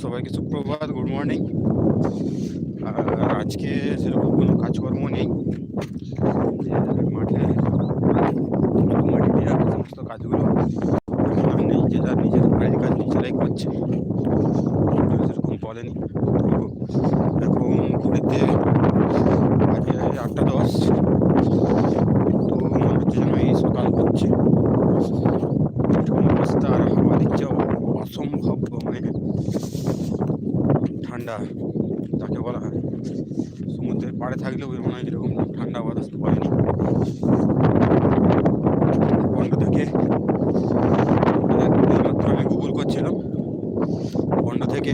সবাইকে সুপ্রভাত good morning আর আজকে সেরকম কোনো কাজকর্ম নেই। মাঠে মাঠে সমস্ত কাজগুলো নেই, যে যার নিজের বাড়ির কাজ নিজেরাই করছে। সেরকম বলেনি। এখন ঘুরিতে বাজে আটটা দশ তো মনে হচ্ছে যেন এই সকাল হচ্ছে এরকম অবস্থা আর হাওয়া দিচ্ছে অসম্ভব মানে ঠান্ডা যাকে বলা হয় সমুদ্রের পাড়ে থাকলেও মনে হয় এরকম ঠান্ডা বাতাস পড়েনি পণ্ড থেকে আমি গুগল করছিলাম। পণ্ড থেকে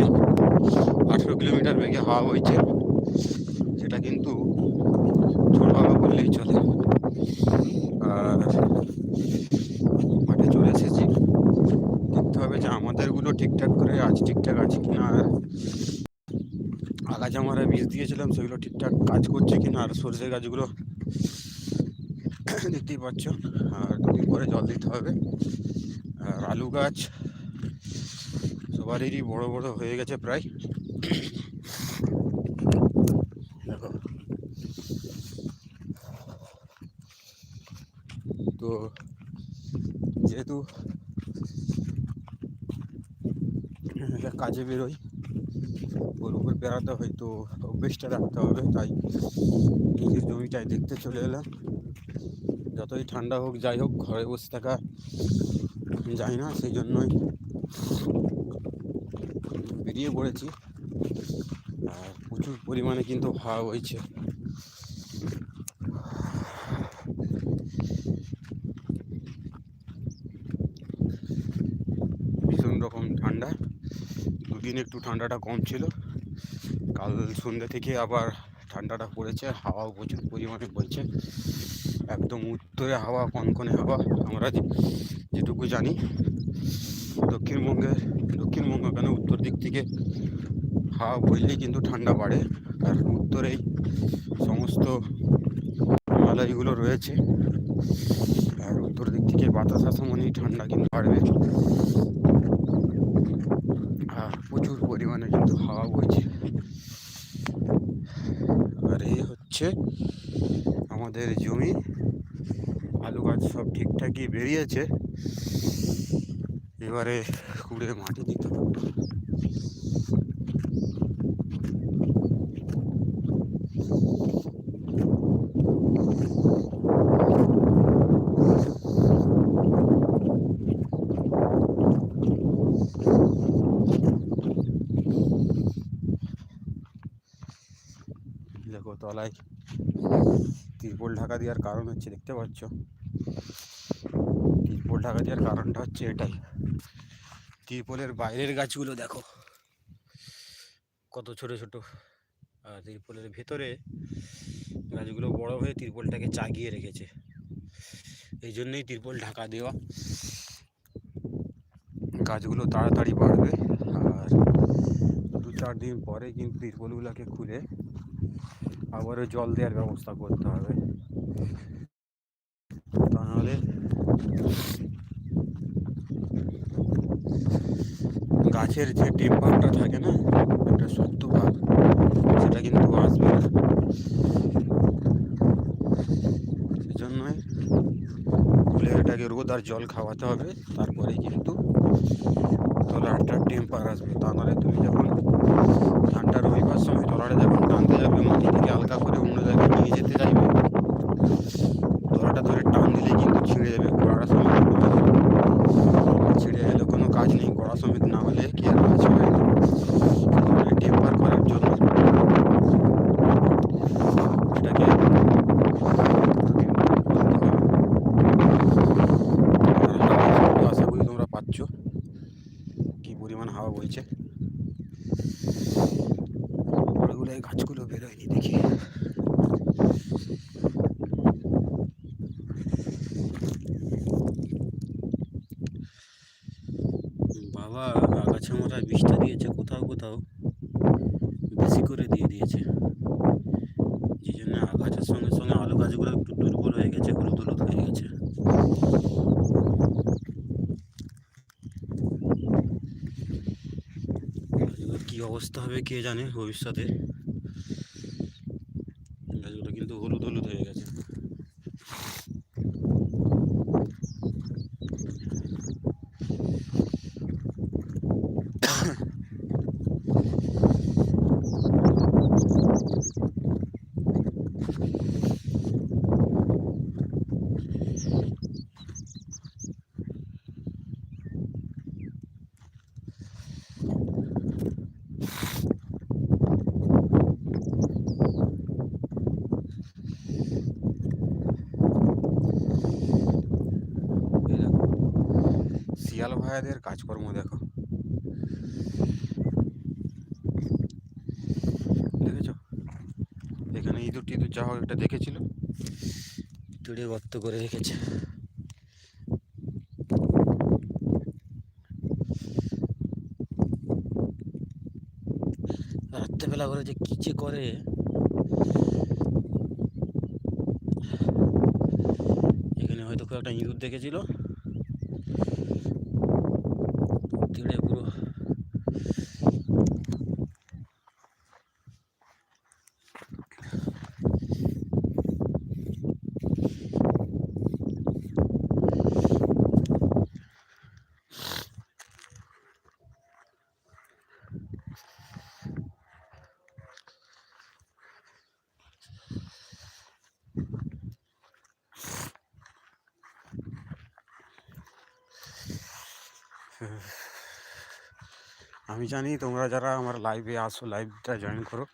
আঠেরো কিলোমিটার বেগে হাওয়া বইছে সেটা কিন্তু ছোট হাওয়া বললেই চলে আর মাঠে চলে এসেছি দেখতে হবে যে আমাদেরগুলো ঠিকঠাক করে আজ ঠিকঠাক আছে কিনা আর আগাছা মারা বীজ দিয়েছিলাম সেগুলো ঠিকঠাক কাজ করছে কিনা আর সরষে গাছগুলো দেখতেই পাচ্ছ। আর দুদিন পরে জল দিতে হবে। আর আলু গাছ সবারই বড় বড় হয়ে গেছে প্রায়। দেখো। তো যেহেতু কাজে বেরোই, ওর উপর বেড়াতে হয়, তো অভ্যেসটা রাখতে হবে, তাই নিজের জমিটায় দেখতে চলে এলাম। যতই ঠান্ডা হোক, যাই হোক, ঘরে বসে থাকা যায় না সেই জন্যই বেরিয়ে পড়েছি। আর প্রচুর পরিমাণে কিন্তু হাওয়া হয়েছে ভীষণ রকম ঠান্ডা। দুদিন একটু ঠান্ডাটা কম ছিল। কাল সন্ধ্যা থেকে আবার ঠান্ডাটা পড়েছে, হাওয়াও প্রচুর পরিমাণে বইছে। একদম উত্তরে হাওয়া, কনকনে হাওয়া, আমরা যেটুকু জানি। দক্ষিণবঙ্গে দক্ষিণবঙ্গ কেন? উত্তর দিক থেকে হাওয়া বইলেই কিন্তু ঠান্ডা বাড়ে। কারণ উত্তরেই সমস্ত হিমালয়গুলো রয়েছে। আর উত্তর দিক থেকে বাতাস আসা মানেই ঠান্ডা কিন্তু বাড়বে। প্রচুর পরিমাণে কিন্তু হাওয়া বইছে। আর এই হচ্ছে আমাদের জমি। আলু গাছ সব ঠিকঠাকই বেরিয়েছে। এবারে কুড়ে মাটি দিতে হবে। দেখো তলায় তিরপল ঢাকা দেওয়ার কারণ হচ্ছে, দেখতে পাচ্ছ? তিরপল ঢাকা দেওয়ার কারণটা হচ্ছে এটাই। তিরপলের বাইরের গাছগুলো দেখো, কত ছোট ছোট। আর তিরপলের ভেতরে গাছগুলো বড় হয়ে তিরপলটাকে চাগিয়ে রেখেছে। এই জন্যই তিরপল ঢাকা দেওয়া। গাছগুলো তাড়াতাড়ি বাড়বে। আর দু চার দিন পরে কিন্তু তিরপলগুলোকে খুলে আবারও জল দেওয়ার ব্যবস্থা করতে হবে। তা নাহলে গাছের যে টেম্পারটা থাকে না, একটা শক্ত ভাব সেটা কিন্তু আসবে না। সেজন্যই খুলে এটাকে রোদ আর জল খাওয়াতে হবে, তারপরে কিন্তু তলাটা টেম্পার আসবে তা নাহলে তুমি যখন ধানটা রবিবার সময় তলাটা যখন টানতে যাবে, মাটি থেকে হালকা করে অন্য জায়গায় নিয়ে যেতে চাইবে তলাটা ধরে টান দিলে কিন্তু ছিঁড়ে যাবে। গোড়াটা সময় ছিঁড়ে গেলে কোনো কাজ নেই। গোড়া সমেত না হলে কি আর কাজ হবে না টেম্পার করার জন্য এটাকে আশা করি তোমরা পাচ্ছ কি পরিমাণ হাওয়া বইছে ওগুলো এই গাছগুলো বেরোয়নি দেখি বাবা আগাছা মারা বিষটা দিয়েছে কোথাও কোথাও বেশি করে দিয়ে দিয়েছে যে জন্য আগাছার সঙ্গে সঙ্গে আলু গাছগুলো একটু দুর্বল হয়ে গেছে হলুদ হলুদ হয়ে গেছে গাছগুলো অবস্থা হবে কে জানে ভবিষ্যতে গাছগুলো কিন্তু হলুদ হলুদ হয়ে গেছে এই দেখো শিয়াল ভাইয়াদের কাজকর্ম দেখো। দেখেছ? এখানে ইঁদুর টিঁদুর যা হোক একটা দেখেছিল। তুড়ে গর্ত করে রেখেছে। রাত্রেবেলা করে যে কি যে করে, এখানে হয়তো কেউ একটা ইঁদুর দেখেছিল তিড়ে পুরো আমি জানি তোমরা যারা আমার লাইভে আসো লাইভটা জয়েন করো,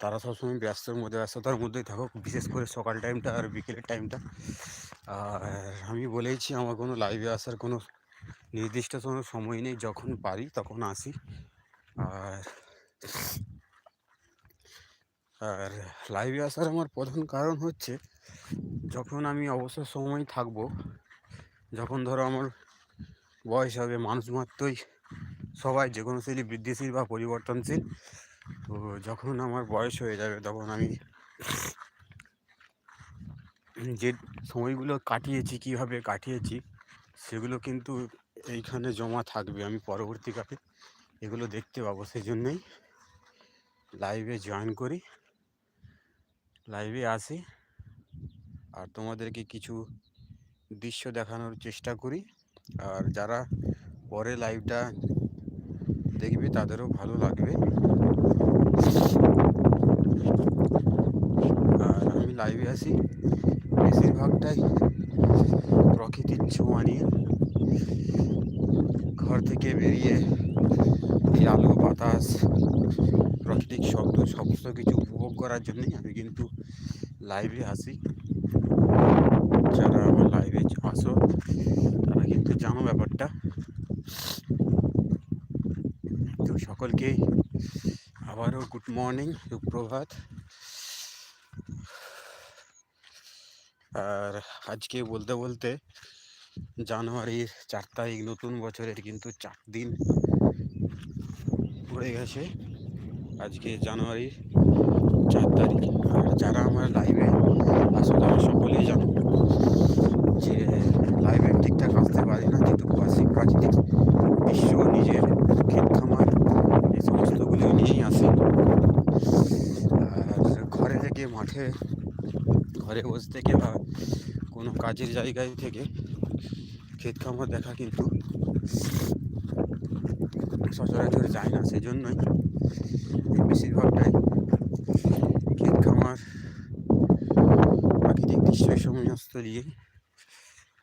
তারা সবসময় ব্যস্তর মধ্যে ব্যস্ততার মধ্যেই থাকো। বিশেষ করে সকাল টাইমটা আর বিকেলের টাইমটা আর আমি বলেইছি, আমার কোনো লাইভে আসার কোনো নির্দিষ্ট কোনো সময় নেই। যখন পারি, তখন আসি। আর আর লাইভে আসার আমার প্রধান কারণ হচ্ছে, যখন আমি অবসর সময় থাকব, যখন ধরো আমার বয়স হবে, মানুষ মাত্রই সবাই, যে কোনো শৈলী বৃদ্ধিশীল বা পরিবর্তনশীল। তো যখন আমার বয়স হয়ে যাবে, তখন আমি যে সময়গুলো কাটিয়েছি, কীভাবে কাটিয়েছি, সেগুলো কিন্তু এইখানে জমা থাকবে। আমি পরবর্তীকালে এগুলো দেখতে পাবো। সেই জন্যই লাইভে জয়েন করি। লাইভে আসি। আর তোমাদেরকে কিছু দৃশ্য দেখানোর চেষ্টা করি। আর যারা পরে লাইভটা দেখবে, তাদেরও ভালো লাগবে। আর আমি লাইভে আসি বেশিরভাগটাই প্রকৃতির ছোঁয়া নিয়ে। ঘর থেকে বেরিয়ে এই আলো, বাতাস প্রাকৃতিক শব্দ, সমস্ত কিছু উপভোগ করার জন্যই আমি কিন্তু লাইভে আসি যারা আমার লাইভে আসো তারা কিন্তু জানো ব্যাপারটা। তো সকলকে আবারও গুড মর্নিং সুপ্রভাত। আর আজকে বলতে বলতে জানুয়ারির চার তারিখ, নতুন বছরের কিন্তু চার দিন পড়ে গেছে। আজকে জানুয়ারির চার তারিখ। আর যারা আমার লাইভে আসলে সকলেই জানো যে লাইভে ঠিকঠাক আসতে পারি না যেটুকু আসি প্রাকৃতিক দৃশ্য নিজের ক্ষেত খামার এই সমস্তগুলি নিয়েই আসি আর ঘরে থেকে ঘরে বসে থেকে বা কোনো কাজের জায়গায় থেকে ক্ষেত খামার দেখা কিন্তু সচরাচর যায় না, সেজন্যই বেশিরভাগটাই ক্ষেত খামার প্রাকৃতিক দৃশ্য এই সমস্ত নিয়ে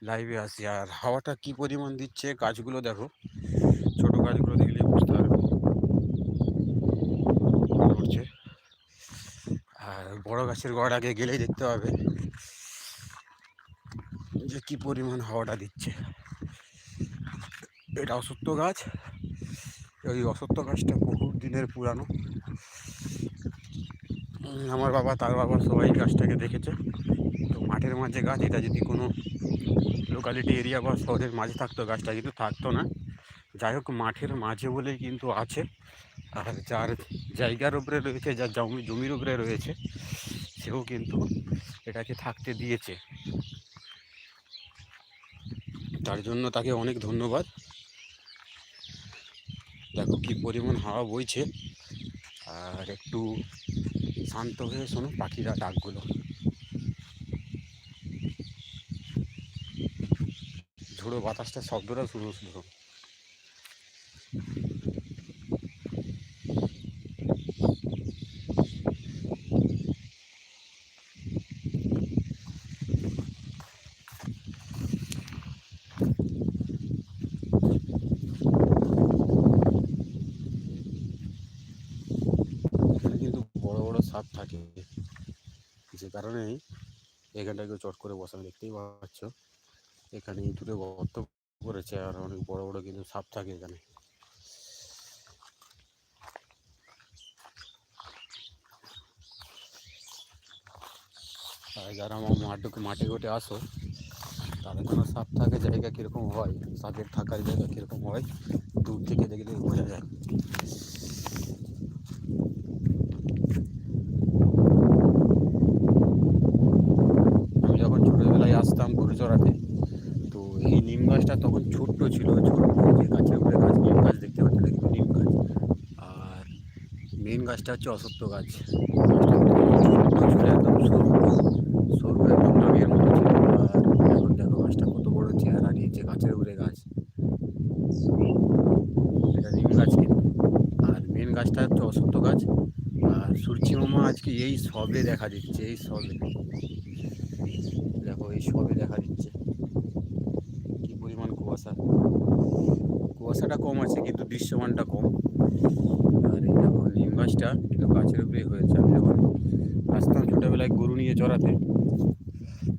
লাইভে আসি আর হাওয়াটা কি পরিমাণ দিচ্ছে, গাছগুলো দেখো, ছোটো গাছগুলো দেখলে বুঝতে পারবে করছে আর বড় গাছের গড় আগে গেলেই দেখতে পাবে যে কি পরিমাণ হাওয়াটা দিচ্ছে। এটা অসত্য গাছ। ওই অসত্য গাছটা বহু দিনের পুরানো। আমার বাবা, তার বাবা সবাই গাছটাকে দেখেছে। তো মাঠের মাঝে গাছ, এটা যদি কোনো লোকালিটি এরিয়া বা শহরের মাঝে থাকতো, গাছটা কিন্তু থাকতো না। যাই হোক, মাঠের মাঝে বলেই কিন্তু আছে। আর যার জায়গার উপরে রয়েছে, যার জমি, জমির উপরে রয়েছে, সেও কিন্তু এটাকে থাকতে দিয়েছে। তার জন্য তাকে অনেক ধন্যবাদ। দেখো কি পরিমাণ হাওয়া বইছে। আর একটু শান্ত হয়ে শোনো, পাখিরা ডাকগুলো। ঝোড়ো বাতাসটা শব্দটা শুরু শুরু এখানে কিন্তু বড় বড় থাকে যে কারণে এখানটাকে চট করে বসানো দেখতেই পাচ্ছ। এখানে ইঁদুরে গর্ত করেছে আর অনেক বড় বড় কিন্তু সাপ থাকে এখানে। যারা আমার মাঠে মাঠে ঘটে আসো, তাদের কোনো সাপ থাকে জায়গা কীরকম হয়? সাপের থাকার জায়গা কীরকম হয়? দূর থেকে দেখলে বোঝা যায় আমি যখন ছোটোবেলায় আসতাম গরু চড়াতে তো এই নিম গাছটা তখন ছোট্ট ছিল ছোট্ট গাছের উপরে গাছ, নিম গাছ দেখতে পাচ্ছি কিন্তু নিম গাছ। আর মেন গাছটা হচ্ছে অসত্য গাছ। একদম সরু। সরু একদম নামের মতো ছিল। আর এখন দেখো গাছটা কত বড় চেহারা নিয়েছে, গাছের উপরে গাছ। এটা নিম গাছ আর মেন গাছটা হচ্ছে অসত্য গাছ। আর সূর্যি মামা আজকে এই সবে দেখা দিচ্ছে, এই সবে দেখো এই সবে দেখা দিচ্ছে কি পরিমাণ কুয়াশা কুয়াশাটা কম আছে, কিন্তু দৃশ্যমানটা কম। আর দেখো, নিম গাছটা কিন্তু গাছের উপরেই হয়েছে। আমি যখন আসতাম ছোটোবেলায় গরু নিয়ে চড়াতে,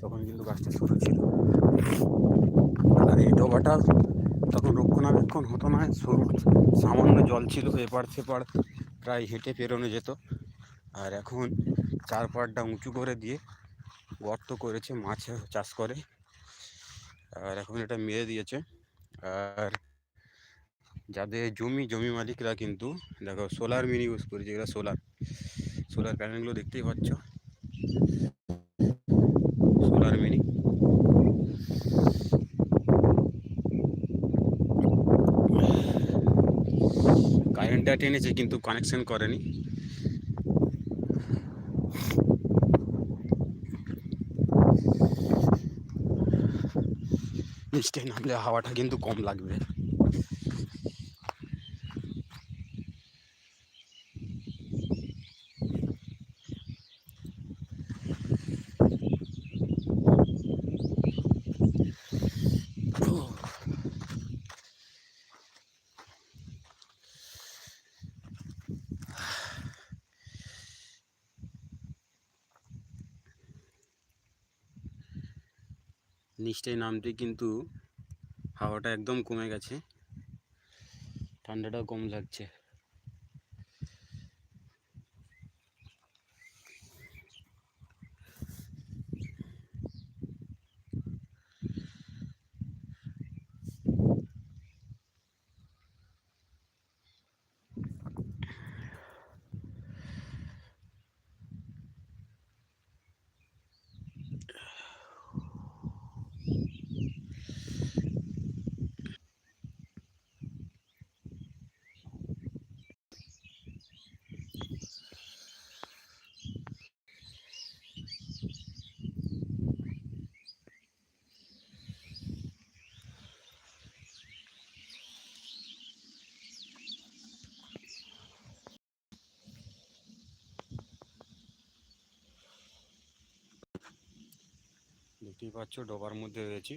তখন কিন্তু গাছটা সরু ছিল। আর এই ডোবাটা তখন রক্ষণাবেক্ষণ হতো না, সরু সামান্য জল ছিল, এপার সেপার প্রায় হেঁটে পেরোনো যেত। আর এখন চার পাড়টা উঁচু করে দিয়ে গর্ত করেছে, মাছ চাষ করে। আর এখন এটা মেরে দিয়েছে। আর যাদের জমি জমি মালিকরা কিন্তু দেখো সোলার মিনি ইউজ করেছে এগুলো সোলার সোলার প্যানেলগুলো দেখতেই পাচ্ছ। সোলার মিনি কারেন্টটা টেনেছে কিন্তু কানেকশন করেনি। নিচটায় নামলে হাওয়াটা কিন্তু কম লাগবে। নিচটায় নামতে কিন্তু হাওয়াটা একদম কমে গেছে। ঠান্ডাটাও কম লাগছে। দেখতেই পাচ্ছ, ডোবার মধ্যে রয়েছি।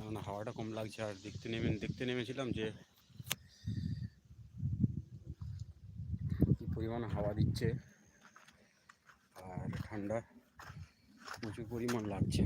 এখন হাওয়াটা কম লাগছে, আর দেখতে নেমে, দেখতে নেমেছিলাম যে পরিমাণ হাওয়া দিচ্ছে, আর ঠান্ডা প্রচুর পরিমাণ লাগছে।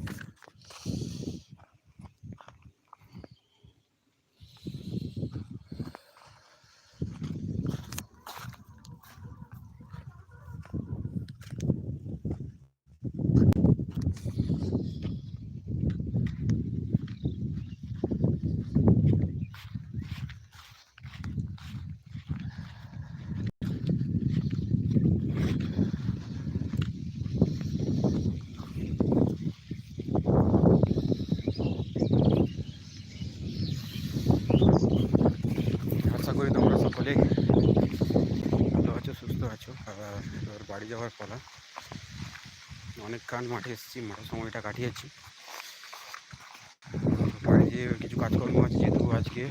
যাওয়ার পালা। অনেক কান মাঠে এসেছি, মাঠে সময়টা কাটিয়েছি। বাড়ি যেয়ে কিছু কাজকর্ম আছে, যেহেতু আজকে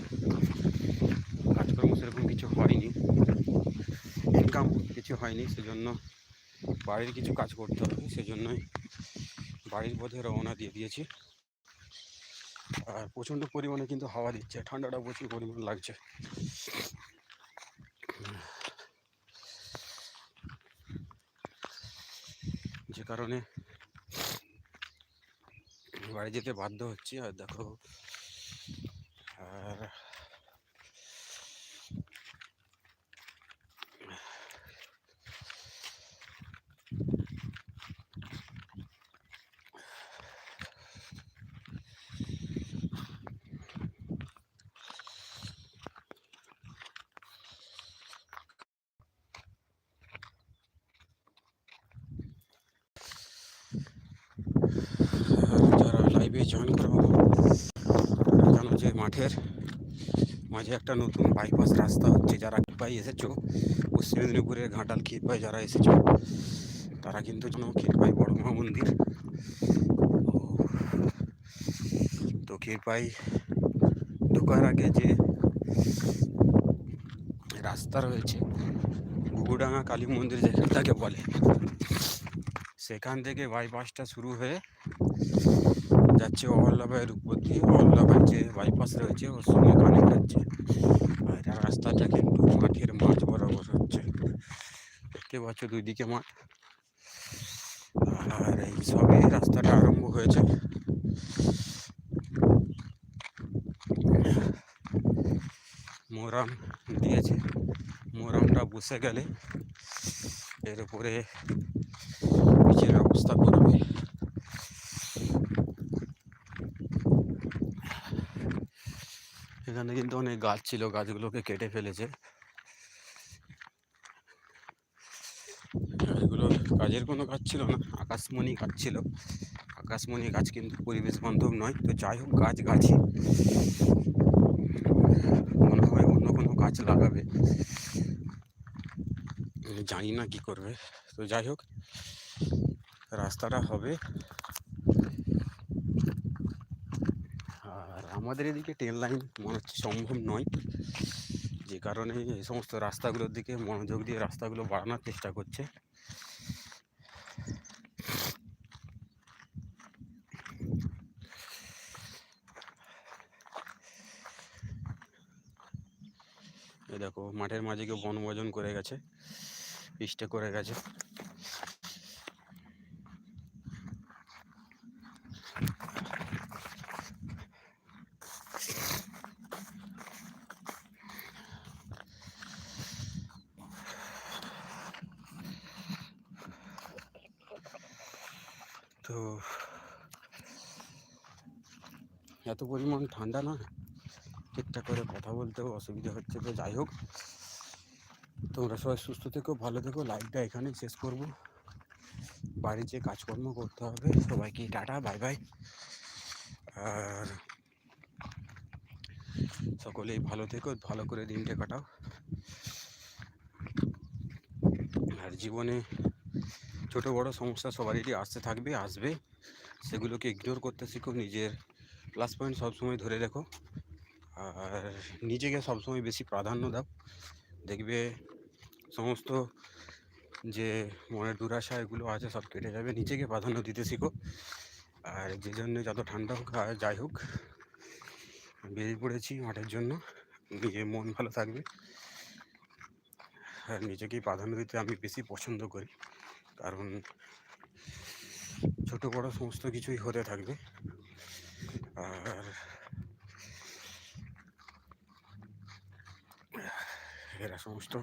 কাজকর্ম সেরকম কিছু হয়নি ইনকাম কিছু হয়নি, সেজন্য বাড়ির কিছু কাজ করতে হবে, সেজন্যই বাড়ির পথে রওনা দিয়ে দিয়েছি। আর প্রচণ্ড পরিমাণে কিন্তু হাওয়া দিচ্ছে ঠান্ডাটা প্রচুর পরিমাণ লাগছে। কারণে বাড়ি যেতে বাধ্য হচ্ছি আর দেখো। আর যারা জয়েন করব জানো যে মাঠের মাঝে একটা নতুন বাইপাস রাস্তা হচ্ছে, যারা ক্ষীরপাই এসেছ, পশ্চিম মেদিনীপুরের ঘাটাল ক্ষীরপাই যারা এসেছ, তারা কিন্তু জানো ক্ষীরপাই বড় মা মন্দির তো ক্ষীরপাই ঢোকার আগে যে রাস্তা রয়েছে, গুগুডাঙ্গা কালী মন্দির যেখানটাকে বলে, সেখান থেকে বাইপাসটা শুরু হয়ে যাচ্ছে অহল্লাবাইয়ের উপর দিয়ে। অহল্লাবাই যে বাইপাস রয়েছে, ওর সঙ্গে কানেক্ট হচ্ছে। আর রাস্তাটা কিন্তু মাঠের মাঝ বরাবর হচ্ছে। দেখতে পাচ্ছ দুই দিকে মাঠ। আর এই সবে রাস্তাটা আরম্ভ হয়েছে। মোরাম দিয়েছে। মোরামটা বসে গেলে এর উপরে পিচের ব্যবস্থা করবে। এখানে কিন্তু অনেক গাছ ছিল, গাছগুলোকে কেটে ফেলেছে। এগুলো কোনো কাজ ছিল না, আকাশমণি গাছ ছিল। আকাশমণি গাছ কিন্তু পরিবেশ বান্ধব নয়, তো যাই হোক, গাছ গাছই মনে হয় অন্য কোনো গাছ লাগাবে। জানি না কি করবে। তো যাই হোক, রাস্তাটা হবে আর আমাদের এদিকে ট্রেন লাইন মনে হচ্ছে সম্ভব নয়। যে কারণে এই সমস্ত রাস্তাগুলোর দিকে মনোযোগ দিয়ে রাস্তাগুলো বাড়ানোর চেষ্টা করছে। দেখো, মাঠের মাঝে কেউ বনভোজন করে গেছে স্টে করে গেছে তো এত পরিমাণ ঠান্ডা না, ঠিকঠাক করে কথা বলতেও অসুবিধা হচ্ছে। তো যাই হোক, তোমরা সবাই সুস্থ থেকো, ভালো থেকো। লাইভটা এখানেই শেষ করব। বাড়ির যে কাজকর্ম করতে হবে, সবাইকে টাটা বাই বাই আর সকলেই ভালো থেকো, ভালো করে দিনটা কাটাও। আর জীবনে ছোট বড় সমস্যা সবারই আসতে থাকবে, আসবে। সেগুলোকে ইগনোর করতে শিখো, নিজের প্লাস পয়েন্ট সবসময় ধরে রেখো। আর নিজেকে সবসময় বেশি প্রাধান্য দাও। দেখবে সমস্ত যে মনের দুরাশা এগুলো আছে সব কেটে যাবে। নিজেকে প্রাধান্য দিতে শিখো। আর যে জন্য যত ঠান্ডা হোক, আর যাই হোক, বেরিয়ে পড়েছি মাঠের জন্য। নিজের মন ভালো থাকবে। আর নিজেকেই প্রাধান্য দিতে আমি বেশি পছন্দ করি। কারণ ছোট বড় সমস্ত কিছুই হতে থাকবে। আর এরা সমস্ত